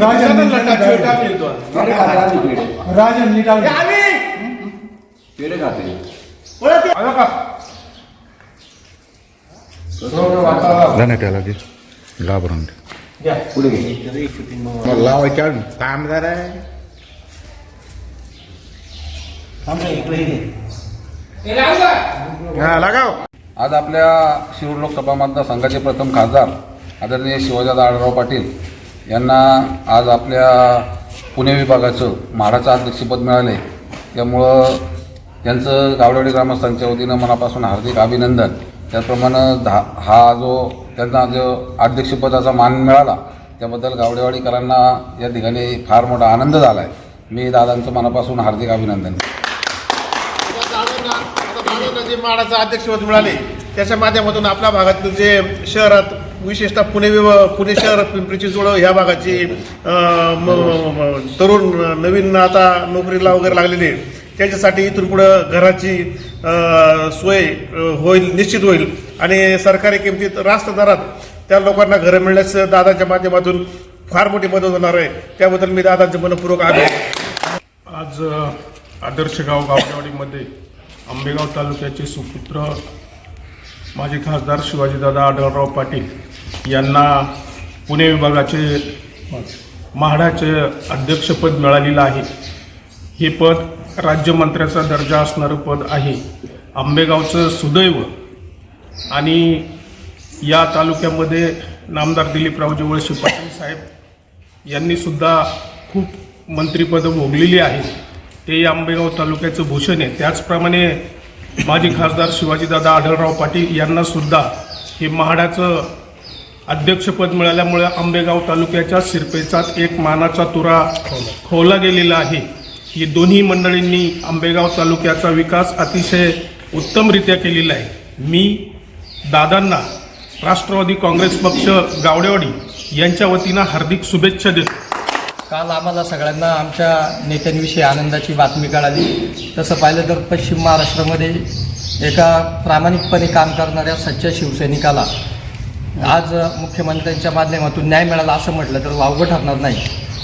अशी किती राजा जणांना निघाला. टाचीवर गाडी. टाकली तू? आज? पेढे खाते आम्ही पेढे राजांनी लावली पेढे खाते ते घाबरून लावायच्या आहे हा लगाव. आज आपल्या शिरूर लोकसभा मतदारसंघाचे प्रथम खासदार आदरणीय शिवाजीदादा आढळराव पाटील यांना आज आपल्या पुणे विभागाचं म्हाडाचं अध्यक्षपद मिळाले. त्यामुळं त्यांचं गावडेवाडी ग्रामस्थांच्या वतीनं मनापासून हार्दिक अभिनंदन. त्याचप्रमाणे धा हा जो त्यांना जो अध्यक्षपदाचा मान मिळाला त्याबद्दल गावडेवाडीकरांना या ठिकाणी फार मोठा आनंद झाला आहे मी दादांचं मनापासून हार्दिक अभिनंदन. जे माडाचं अध्यक्षपद मिळाले त्याच्या माध्यमातून आपल्या भागातील जे शहरात विशेषतः पुणे विभाग पुणे शहर पिंपरी चिंचवड ह्या भागाची तरुण नवीन आता नोकरीला वगैरे लागलेले त्याच्यासाठी इथून पुढं घराची सोय होईल निश्चित होईल. आणि सरकारी किमतीत रास्त दरात त्या लोकांना घरं मिळण्यास दादाच्या माध्यमातून फार मोठी मदत होणार आहे. त्याबद्दल मी दादांचे मनपूर्वक आभार आज आदर्श गाव गावडेवाडीमध्ये आंबेगाव तालुक्याचे सुपुत्र माजी खासदार शिवाजीदादा आढळराव पाटील यांना पुणे विभागाचे म्हाडाचे अध्यक्षपद मिळालेलं आहे. हे पद राज्यमंत्र्याचा दर्जा असणारं पद आहे. आंबेगावचं सुदैव. आणि या तालुक्यामध्ये नामदार दिलीपराव जवळशी पाटील साहेब यांनीसुद्धा खूप मंत्रिपदं भोगलेली आहेत ते आंबेगाव तालुक्याचं भूषण आहे. त्याचप्रमाणे माजी खासदार शिवाजीदादा आढळराव पाटील यांनासुद्धा हे म्हाडाचं अध्यक्षपद मिळाल्यामुळे आंबेगाव तालुक्याच्या शिरपेचा एक मानाचा तुरा खोवला गेलेला आहे. ही दोन्ही मंडळींनी आंबेगाव तालुक्याचा विकास अतिशय उत्तमरित्या केलेला आहे. मी दादांना राष्ट्रवादी काँग्रेस पक्ष गावडेवाडी यांच्या वतीनं हार्दिक शुभेच्छा देतो. काल आम्हाला सगळ्यांना आमच्या नेत्यांविषयी आनंदाची बातमी कळाली. तसं पाहिलं तर पश्चिम महाराष्ट्रामध्ये एका प्रामाणिकपणे काम करणाऱ्या सच्च्या शिवसैनिकाला आज मुख्यमंत्र्यांच्या माध्यमातून न्याय मिळाला असं म्हटलं तर वावगं ठरणार नाही.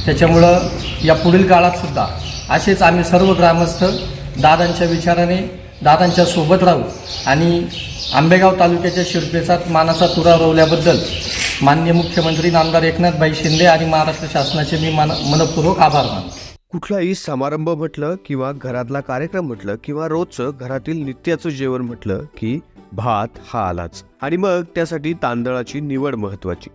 त्याच्यामुळं या पुढील काळात सुद्धा असेच आम्ही सर्व ग्रामस्थ दादांच्या विचाराने दादांच्या सोबत राहू आणि आंबेगाव तालुक्याच्या शिरपेचा मानाचा तुरा रोवल्याबद्दल मान्य मुख्यमंत्री नामदार एकनाथभाई शिंदे आणि महाराष्ट्र शासनाचे मी मन मनपूर्वक आभार मानतो. कुठलाही समारंभ म्हटलं किंवा घरातला कार्यक्रम म्हटलं किंवा रोजचं घरातील नित्याचं जेवण म्हटलं की भात हा आलाच. आणि मग त्यासाठी तांदळाची निवड महत्वाची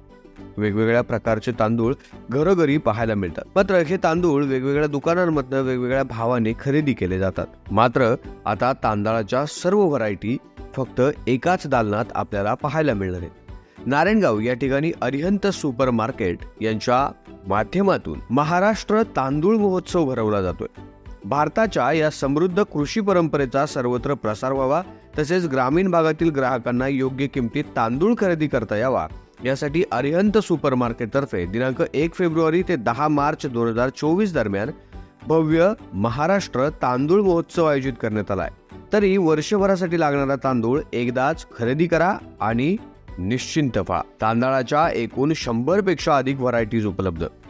वेगवेगळ्या प्रकारचे तांदूळ घरोघरी पाहायला मिळतात. मात्र हे तांदूळ वेगवेगळ्या दुकानांमधनं वेगवेगळ्या भावाने खरेदी केले जातात. मात्र आता तांदळाच्या सर्व व्हरायटी फक्त एकाच दालनात आपल्याला पाहायला मिळणार आहेत. नारायणगाव या ठिकाणी अरिहंत सुपर मार्केट यांच्या माध्यमातून महाराष्ट्र तांदूळ महोत्सव भरवला जातोय. भारताच्या या समृद्ध कृषी परंपरेचा सर्वत्र प्रसार व्हावा तसेच ग्रामीण भागातील ग्राहकांना योग्य किमतीत तांदूळ खरेदी करता यावा. यासाठी अरिहंत सुपर मार्केटतर्फे दिनांक एक फेब्रुवारी ते दहा मार्च दोन हजार चोवीस दरम्यान भव्य महाराष्ट्र तांदूळ महोत्सव आयोजित करण्यात आला आहे तरी वर्षभरासाठी लागणारा तांदूळ एकदाच खरेदी करा आणि निश्चिंत व्हा. तांदळाच्या एकूण शंभरपेक्षा अधिक व्हरायटीज उपलब्ध.